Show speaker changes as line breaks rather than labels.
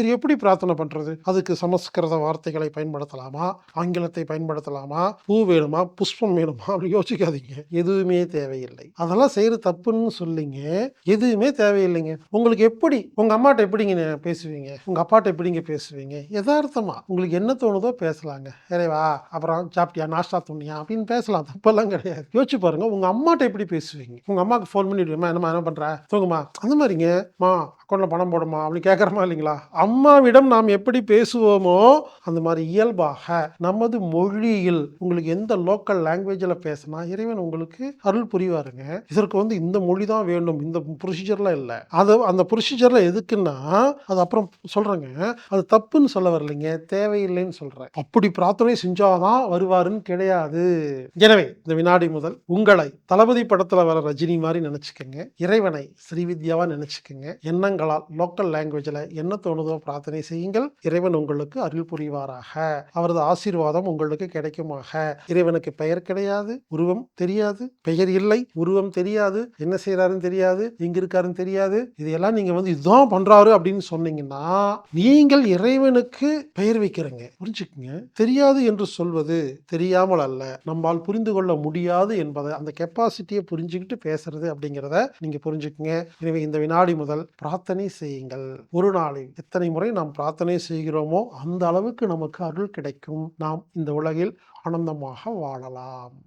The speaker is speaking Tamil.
சரி எப்படி பிரார்த்தனை பண்றது? அதுக்கு சமஸ்கிருத வார்த்தைகளை பயன்படுத்தலாமா? ஆங்கிலத்தை பயன்படுத்தலாமா? பூ வேணுமா? புஷ்பம் வேணுமா? அப்படி யோசிக்காதீங்க. எதுவுமே தேவையில்லை. அதெல்லாம் செய்யறது தப்புன்னு சொல்லிங்க. எதுவுமே தேவையில்லைங்க. உங்களுக்கு எப்படி உங்க அம்மாட்ட எப்படிங்க பேசுவீங்க? உங்க அப்பாட்ட எப்படிங்க பேசுவீங்க? யதார்த்தமா. உங்களுக்கு என்ன தோணுதோ பேசலாங்க. இறைவா அப்புறம் சாப்பிட்டியா? நாஷ்டா துணியா அப்படின்னு பேசலாம். தப்பெல்லாம் கிடையாது. யோசிச்சு பாருங்க உங்க அம்மாட்ட எப்படி பேசுவீங்க? உங்க அம்மாவுக்கு ஃபோன் பண்ணிடுவேமா என்னமா என்ன பண்ற? தூங்குமா அந்த மாதிரிங்க. மா அக்கௌண்ட்டில் பணம் போடுமா? அப்படி கேட்குறமா இல்லைங்களா? அம்மாவிடம் நாம் எப்படி பேசுவோமோ அந்த மாதிரி இயல்பாக நமது மொழியில் உங்களுக்கு எந்த லோக்கல் லாங்குவேஜில் பேசினா இறைவன் உங்களுக்கு அருள் புரிவாருங்க. இதற்கு வந்து இந்த மொழி தான் வேண்டும். இந்த ப்ரொசீஜர்லாம் இல்லை. அது அந்த ப்ரொசீஜரில் எதுக்குன்னா அது அப்புறம் சொல்கிறேங்க அது தப்புன்னு சொல்ல வரலைங்க. தேவையில்லைன்னு சொல்கிறேன் அப்படி பிரார்த்தனை செஞ்சாதான் வருவாருன்னு கிடையாது. எனவே இந்த வினாடி முதல் உங்களை தளபதி படத்தில் வர ரஜினி மாதிரி நினச்சிக்கோங்க. இறைவனை ஸ்ரீவித்யாவாக நினச்சிக்கோங்க. எண்ணங்களால் லோக்கல் லாங்குவேஜில் என்ன தோணுதோ பிரார்த்தனை செய்யுங்கள். இறைவன் உங்களுக்கு அருள் புரிவாராக. அவரது ஆசீர்வாதம் உங்களுக்கு கிடைக்குமாக. இறைவனுக்கு பெயர் கிடையாது உருவம் தெரியாது பெயர் இல்லை உருவம் தெரியாது என்ன செய்யறாருன்னு தெரியாது எங்க இருக்காருன்னு தெரியாது. இதையெல்லாம் நீங்க வந்து இதுதான் பண்றாரு அப்படின்னு சொன்னீங்கன்னா நீங்கள் இறைவனுக்கு பெயர் வைக்கிறீங்க. புரிஞ்சுக்குங்க? தெரியாது என்று சொல்வது தெரியாமல் அல்ல. நம்மால் புரிந்து கொள்ள முடியாது என்பதை அந்த கெப்பாசிட்டியை புரிஞ்சுக்கிட்டு பேசுறது அப்படிங்கிறத நீங்க புரிஞ்சுக்குங்க. எனவே இந்த வினாடி முதல் பிரார்த்தனை செய்யுங்கள். ஒரு நாளில் எத்தனை முறை நாம் பிரார்த்தனை செய்கிறோமோ அந்த அளவுக்கு நமக்கு அருள் கிடைக்கும். நாம் இந்த உலகில் ஆனந்தமாக வாழலாம்.